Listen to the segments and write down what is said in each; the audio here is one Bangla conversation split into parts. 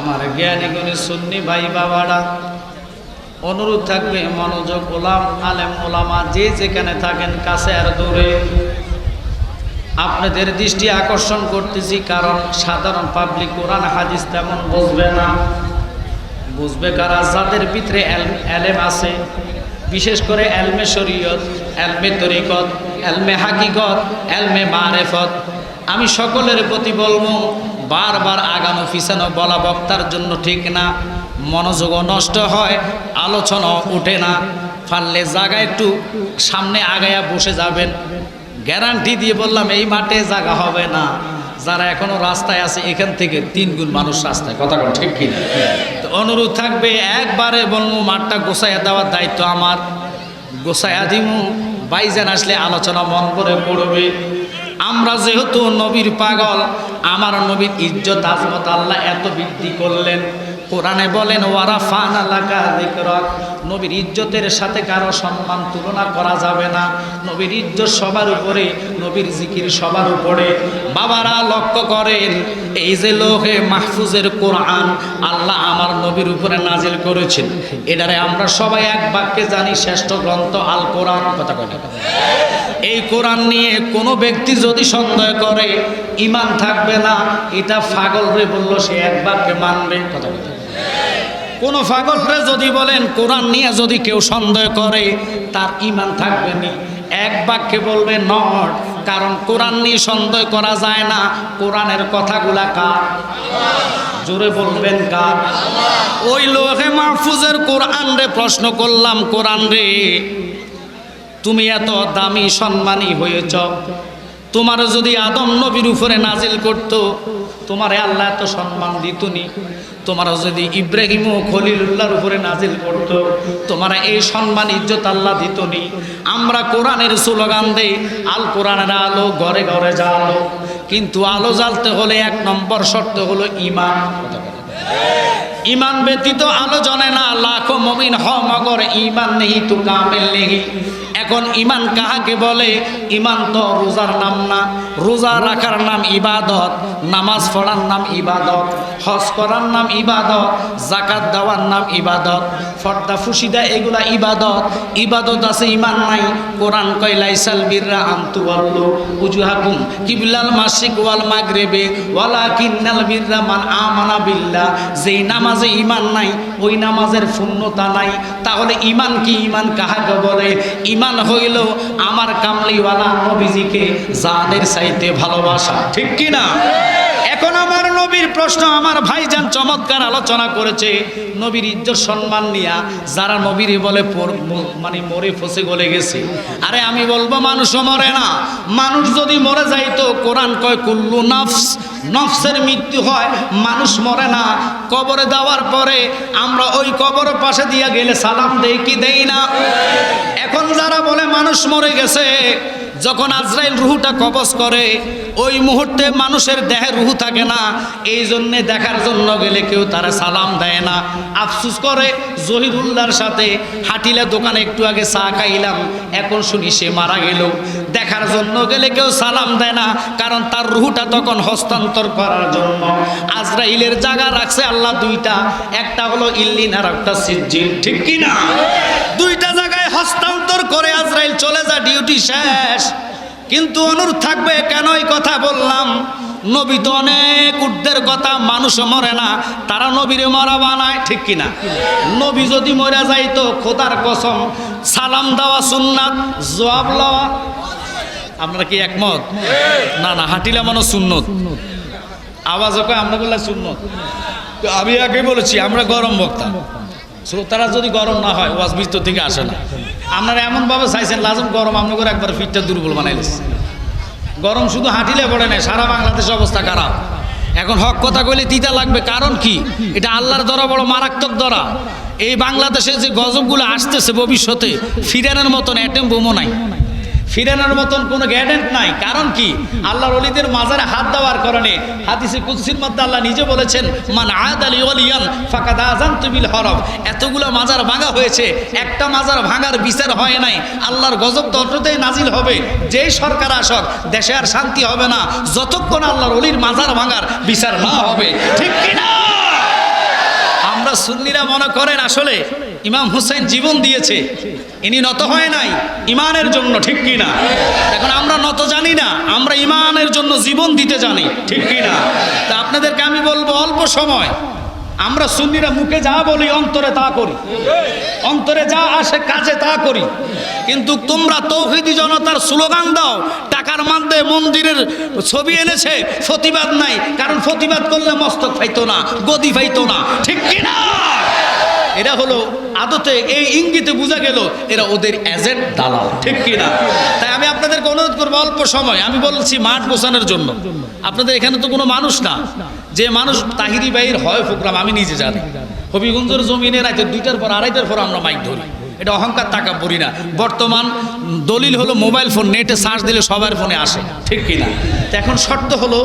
আমার জ্ঞানী গুণী সুন্নি ভাই বাবারা, অনুরোধ থাকবে মনোযোগ ওলাম আলেম ওলামা যে যেখানে থাকেন কাছে আর দূরে। আপনাদের দৃষ্টি আকর্ষণ করতেছি, কারণ সাধারণ পাবলিক কোরআন, হাদিস তেমন বুঝবে না। বুঝবে কারা? যাদের ভিতরে এলেম আছে, বিশেষ করে এলমে শরীয়ত, এলমে তরিকত, এলমে হাকিকত, এলমে মারেফত। আমি সকলের প্রতি বলব বারবার আগানো পিছানো বলা বক্তার জন্য ঠিক না। মনোযোগও নষ্ট হয়, আলোচনাও ওঠে না। পারলে জায়গা একটু সামনে আগায়া বসে যাবেন। গ্যারান্টি দিয়ে বললাম, এই মাঠে জায়গা হবে না। যারা এখনও রাস্তায় আছে, এখান থেকে তিন গুণ মানুষ রাস্তায়। কথা বল ঠিক কিনা? তো অনুরোধ থাকবে, একবারে বলব, মাঠটা গোসাইয়া দেওয়ার দায়িত্ব আমার। গোসাইয়া দিমু, বাইজান আসলে আলোচনা মন করে পড়বে। আমরা যেহেতু নবীর পাগল আমার নবীর ইজ্জত আজমত আল্লাহ এত বৃদ্ধি করলেন। কোরআনে বলেন, ওয়ারা ফান নবীর ইজ্জতের সাথে কারও সম্মান তুলনা করা যাবে না। নবীর ইজ্জত সবার উপরে, নবীর জিকির সবার উপরে। বাবারা লক্ষ্য করেন, এই যে লোহে মাহফুজের কোরআন আল্লাহ আমার নবীর উপরে নাজিল করেছেন। এটারে আমরা সবাই এক বাক্যে জানি, শ্রেষ্ঠ গ্রন্থ আল কোরআন। কথা কথা এই কোরআন নিয়ে কোনো ব্যক্তি যদি সন্দেহ করে, ইমান থাকবে না, এটা ফাগল রে বলল, সে এক বাক্যে মানবে। কথা কথা কোন ফাগলরে যদি বলেন, কোরআন নিয়ে যদি কেউ সন্দেহ করে, তার ইমান থাকবে নি। এক বাক্যে বলবে, নট। কারণ কোরআন নিয়ে সন্দেহ করা যায় না। কোরআনের কথাগুলা কার? জোরে বলবেন কার? ওই লোহে মাহফুজের কোরআন রে প্রশ্ন করলাম, কোরআন রে, তুমি এত দামি সম্মানী হয়েছ। তোমার যদি আদম নবীর উপরে নাজিল করত, তোমারে আল্লাহ এত সম্মান দিতনি। তোমার যদি ইব্রাহিম ও খলিলুল্লাহর উপরে নাজিল করত, তোমার এই সম্মান, ইজ্জত আল্লাহ দিতনি। আমরা কোরআনের স্লোগান দেই, আল কোরআনের আলো ঘরে ঘরে জ্বালো। কিন্তু আলো জ্বালতে হলে এক নম্বর শর্ত হলো ইমান। ইমান ব্যতীত আলো জনে না, লাখো মমিন হ মগর ইমান নেহি তু কামেল নেহি এখন ইমান কাহাকে বলে? ইমান তো রোজার নাম না। রোজা রাখার নাম ইবাদত, নামাজ পড়ার নাম ইবাদত, হজ করার নাম ইবাদত জাকাত দেওয়ার নাম ইবাদত, ফর্দা ফুসিদা এগুলা ইবাদত। ইবাদত আছে, ইমান নাই। কোরআন কয়, লাইসাল বিররা আন্তু বলল উজুহাকুম, কিবিলাল মাসিক ওয়াল মাগরেবে ওয়ালা কিন্নাল বিররা মান আমানা বিল্লাহ। যেই নামাজে ইমান নাই, ওই নামাজের শূন্যতা নাই। তাহলে ইমান কি? ইমান কাহাকে বলে? ইমান হইল, আমার কামলিওয়ালা নবীজিকে যাদের চাইতে ভালোবাসা, ঠিক কি না এখন আমার নবীর প্রশ্ন, আমার ভাইজান চমৎকার আলোচনা করেছে, নবীর ইজ্জত সম্মান নিয়া যারা নবীর বলে মানে মরে ফসে গলে গেছে। আরে আমি বলব, মানুষও মরে না। মানুষ যদি মরে যাইতো, কোরআন কয়, কুল্লু নফস নফসের মৃত্যু হয়, মানুষ মরে না। কবরে দেওয়ার পরে আমরা ওই কবরের পাশে দিয়ে গেলে সালাম দেই কি দেই না? এখন যারা বলে মানুষ মরে গেছে যখন আজরাইল রুহুটা কবজ করে, ওই মুহূর্তে মানুষের দেহে রুহু থাকে না। এই জন্যে দেখার জন্য গেলে কেউ তারা সালাম দেয় না। আফসুস করে জহিরুল্লাহর সাথে। হাটিলে দোকানে একটু আগে চা খাইলাম। এখন শুনি সে মারা গেল। দেখার জন্য গেলে কেউ সালাম দেয় না, কারণ তার রুহুটা তখন হস্তান্তর করার জন্য। আজরাইলের জায়গা রাখছে আল্লাহ দুইটা। একটা হলো ইল্লিন আর একটা সিজ্জিল ঠিক কি না দুইটা হস্তান্তর করে আজরাইল চলে যা, ডিউটি শেষ। কিন্তু অনুরোধ থাকবে, কেন এই কথা বললাম? নবী তো অনেক উর্ধের কথা মানুষ মরে না, তারা নবীরে মরা বানায়, ঠিক কিনা? নবী যদি মরে যাইতো, খোদার কসম, সালাম দেওয়া সুন্নাত, জবাব লওয়া। আপনারা কি একমত? না না, হাঁটিলে মনে সুন্নত। আওয়াজ ওকে আমরা বললাম সুন্নত। আমি আগে বলেছি, আমরা গরম বক্তা। শ্রোতারা যদি গরম না হয়, ওয়াজ ভিতর থেকে আসে না। আপনারা এমনভাবে চাইছেন, লাজম গরম আপনি করে একবার ফিটটা দুর্বল বানাইলেছে গরম শুধু হাঁটিলে পড়ে না সারা বাংলাদেশের অবস্থা খারাপ। এখন হক কথা কইলে তিতা লাগবে, কারণ কি? এটা আল্লাহর দরা বড় মারাত্মক দরা এই বাংলাদেশে যে গজবগুলো আসতেছে ভবিষ্যতে, ফিরানোর মতন অ্যাটেম বোমো নাই। ফিরানোর মতন কোনো গ্যারেন্ট নাই। কারণ কি? আল্লাহর অলিদের মাজারে হাত দেওয়ার কারণে হাদিসে কুদ্সির মধ্যে আল্লাহ নিজে বলেছেন, মান আয়াদ আলী অলিয়ান ফাঁকা দাজান তুমিল হরব এতগুলো মাজার ভাঙা হয়েছে, একটা মাজার ভাঙার বিচার হয় নাই। আল্লাহর গজব ততটাই নাজিল হবে। যেই সরকার আসক, দেশে আর শান্তি হবে না। যতক্ষণ আল্লাহর অলির মাজার ভাঙার বিচার না হবে। ঠিক কিনা? আমরা সুন্নিরা মনে করেন আসলে ইমাম হুসেন জীবন দিয়েছে। ইনি নত হয় নাই, ইমানের জন্য, ঠিক কি না? এখন আমরা নত জানি না, আমরা ইমানের জন্য জীবন দিতে জানি, ঠিক কি না? তা আপনাদেরকে আমি বলব, অল্প সময়। আমরা সুন্নিরা মুখে যা বলি, অন্তরে তা করি। অন্তরে যা আসে, কাজে তা করি। কিন্তু তোমরা তৌহিদি জনতার স্লোগান দাও, টাকার মধ্যে মন্দিরের ছবি এনেছে, প্রতিবাদ নাই। কারণ প্রতিবাদ করলে মস্তক ফাইতো না, গদি ফাইতো না, ঠিক কিনা এটা হলো আদতে এই ইঙ্গিতে বোঝা গেল এরা ওদের এজেন্ট দালাল, ঠিক কিনা? তাই আমি আপনাদেরকে অনুরোধ করব অল্প সময়। আমি বলছি মাঠ গোছানোর জন্য। আপনাদের এখানে তো কোনো মানুষ না। যে মানুষ তাহিরি বাইর হয় প্রোগ্রাম আমি নিজে জানি। হবিগঞ্জের জমিনে রাতে দুইটার পর আড়াইটার পর আমরা মাইক ধরি। এটা অহংকার টাকা পড়ি না। বর্তমান দলিল হলো মোবাইল ফোন, নেটে সার্চ দিলে সবার ফোনে আসে, ঠিক কিনা? এখন শর্ত হলো,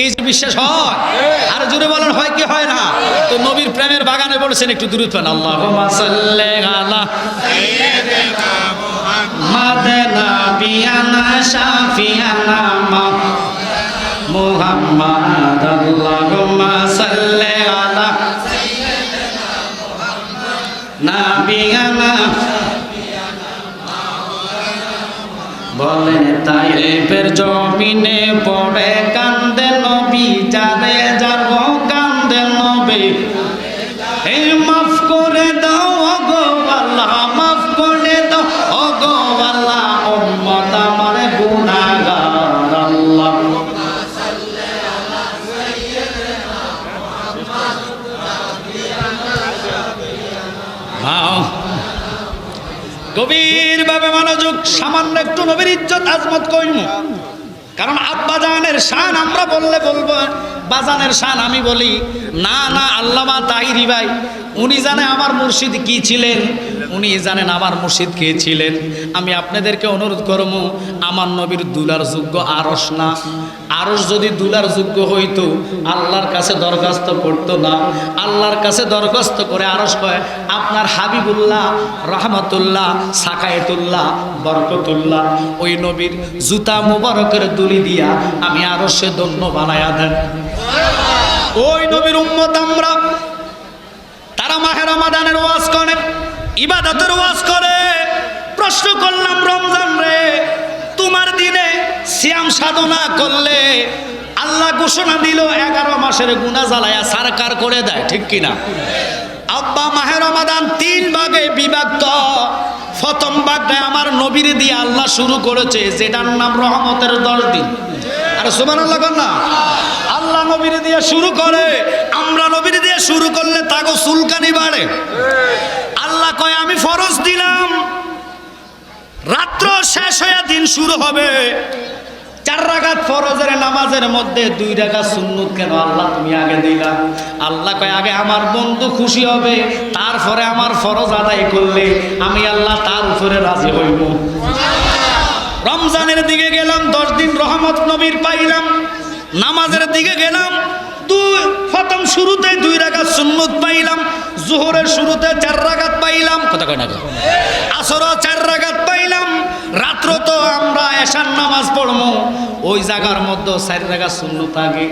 এই যে বিশ্বাস হয়, আর জোরে বলার হয় কি হয় না? তো নবীর প্রেমের বাগানে বলেছেন, একটু দূরে পান আল্লাহ মুহাম্মদ। গভীর ভাবে মনোযোগ, সামান্য একটু নবীর ইজ্জত আজমত কইমু। কারণ আব্বা জানের শান আমরা বললে বলব, বাজানের শান আমি বলি। না না, আল্লামা তাহিরি ভাই, উনি জানে আমার মুর্শিদ কি ছিলেন উনি জানেন আমার মুর্শিদ কে ছিলেন। আমি আপনাদেরকে অনুরোধ করব, আমার নবীর দুলার যোগ্য আরস না। আরস যদি দুলার যোগ্য হইতো, আল্লাহর কাছে দরখাস্ত করতো না। আল্লাহর কাছে দরখাস্ত করে আরস কয়, আপনার হাবিবুল্লাহ, রহমতুল্লাহ, সাকায়েতুল্লাহ, বরকতুল্লাহ, ওই নবীর জুতা মুবারকের দুলি দিয়া আমি আরসে দন্য বানায়া দেন। ওই নবীর উম্মত আমরা, তারা মাহের রমাদানের ওয়াজ করে। ইবাদতের ওয়াজ করে। প্রশ্ন করলাম, রমজান রে, তোমার দিনে সিয়াম সাধনা করলে আল্লাহ ঘোষণা দিল, এগারো মাসের গুণা জ্বালায়া সারকার করে দেয়, ঠিক কিনা আব্বা মাহের রমাদান তিন ভাগে বিভক্ত। প্রথম ভাগটায় আমার নবীর দিয়ে আল্লাহ শুরু করেছে, যেটার নাম রহমতের দশ দিন। আর সুমান আল্লাহ না। আল্লাহ নবীর দিয়ে শুরু করে, আমরা নবীর দিয়ে শুরু করলে তাগো সুলকানি বাড়ে। কয়, আমি ফরজ দিলাম। রাত্র শেষ হয়ে দিন শুরু হবে। চার রাগাত ফরজের নামাজের মধ্যে দুই রাগাত সুন্নত কেন? আল্লাহ, তুমি আগে দিলা। আল্লাহ কয়, আগে আমার বন্ধু খুশি হবে, তারপরে আমার ফরজ আদায় করলে আমি আল্লাহ তার উপরে রাজি হইব। রমজানের দিকে গেলাম, দশ দিন রহমত নবীর পাইলাম। নামাজের দিকে গেলাম, দুই প্রথম শুরুতে দুই রাগাত সুন্নত পাইলাম। জোহরের শুরুতে চার রাগাত পাইলাম। কথা কয় না আসর চার রাগাত পাইলাম। রাত্র তো আমরা এশার নামাজ পড়ব ওই জায়গার মধ্যে চার রাগাত সুন্নত আগে।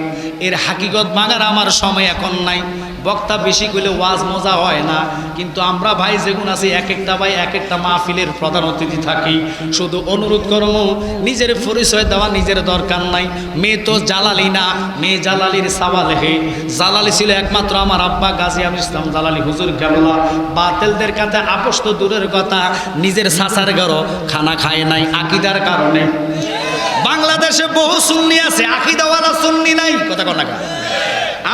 এর হাকিগত মাগার আমার সময় এখন নাই। বক্তা বেশি করলে ওয়াজ মজা হয় না। কিন্তু আমরা ভাই যেগুন আছি, এক একটা ভাই এক একটা মাহফিলের প্রধান অতিথি থাকি। শুধু অনুরোধ করব, নিজের পরিচয় দেওয়া নিজের দরকার নাই। মেয়ে তো জালালি না, মেয়ে জালালির সাওয়াল হে। জালালি ছিল একমাত্র আমার আব্বা গাজী আমির ইসলাম জালালি হুজুর কেবলা। বাতেলদের কাছে আপোষ তো দূরের কথা, নিজের সাসার ঘরও খানা খায় নাই আকিদার কারণে। বাংলাদেশে বহু সুন্নি আছে, আকিদাওয়ালা সুন্নি নাই। কথা কনা?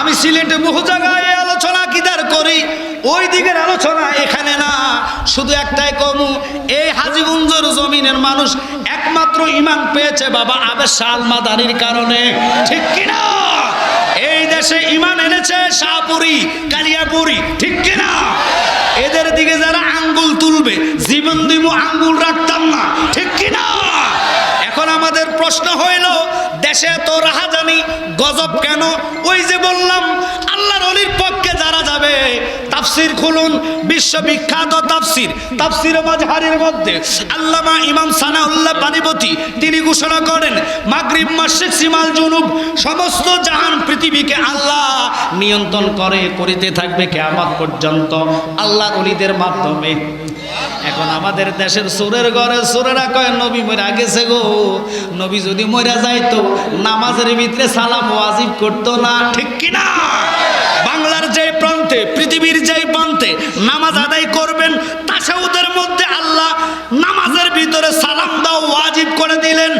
আমি সিলেটে বহু জায়গায় আলোচনা কিদার করি? ওই দিকের আলোচনা এখানে না। শুধু একটাই কমু, এই হাজিগুঞ্জর জমিনের মানুষ একমাত্র ইমান পেয়েছে বাবা আবেশ সালমাদানির কারণে। ঠিক কিনা? এই দেশে ইমান এনেছে শাহপুরি, কালিয়াপুরি, ঠিক কিনা? এদের দিকে যারা আঙ্গুল তুলবে, জীবন দিব আঙ্গুল রাখতাম না, ঠিক কিনা? এখন আমাদের প্রশ্ন হইল, দেশে এত রাহাজানি, গজব কেন? ওই যে বললাম, আল্লাহর অলির পক্ষে যারা যাবে, তাফসির খুলুন, বিশ্ববিখ্যাত তাফসির তাফসির মাঝহারের মধ্যে। আল্লামা ইমাম সানাউল্লাহ পানিপতি, তিনি ঘোষণা করেন, মাগরিব মাসিক সিমাল, জুনুব, সমস্ত জাহান পৃথিবীকে আল্লাহ নিয়ন্ত্রণ করে, করিতে থাকবে কেয়ামত পর্যন্ত। আল্লাহর অলিদের মাধ্যমে। এখন আমাদের দেশের সুরের ঘরে সুরেরা কয়, নবী মরা গেছে গো। নবী যদি মরা যাইতো, নামাজের ভিতরে সালাম ওয়াজিব করতো না। ঠিক কিনা? বাংলার যে প্রান্তে, পৃথিবীর যে প্রান্তে নামাজ আদায় করবেন তাসাউদের মধ্যে আল্লাহ নামাজের ভিতরে সালাম দাও, ওয়াজিব করে দিলেন।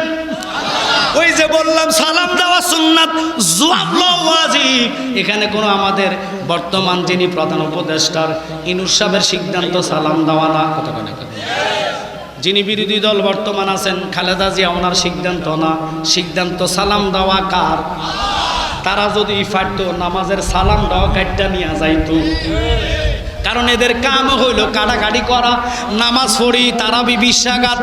ওই যে বললাম, সালাম দেওয়া সুন্নাত ওয়াজিব এখানে কোনো আমাদের বর্তমান যিনি প্রধান উপদেষ্টার ইনুস সাহেবের সিদ্ধান্ত সালাম দেওয়া না। কথা যিনি বিরোধী দল বর্তমান আছেন, খালেদা জিয়া, ওনার সিদ্ধান্ত না। সিদ্ধান্ত সালাম দেওয়া কার? তারা যদি পারত নামাজের সালাম দেওয়া কাটটা নিয়ে যাইতো। কারণ এদের কাম হইল কাটাকাটি করা, নামাজ পড়ি তারা বিশ্বাঘাত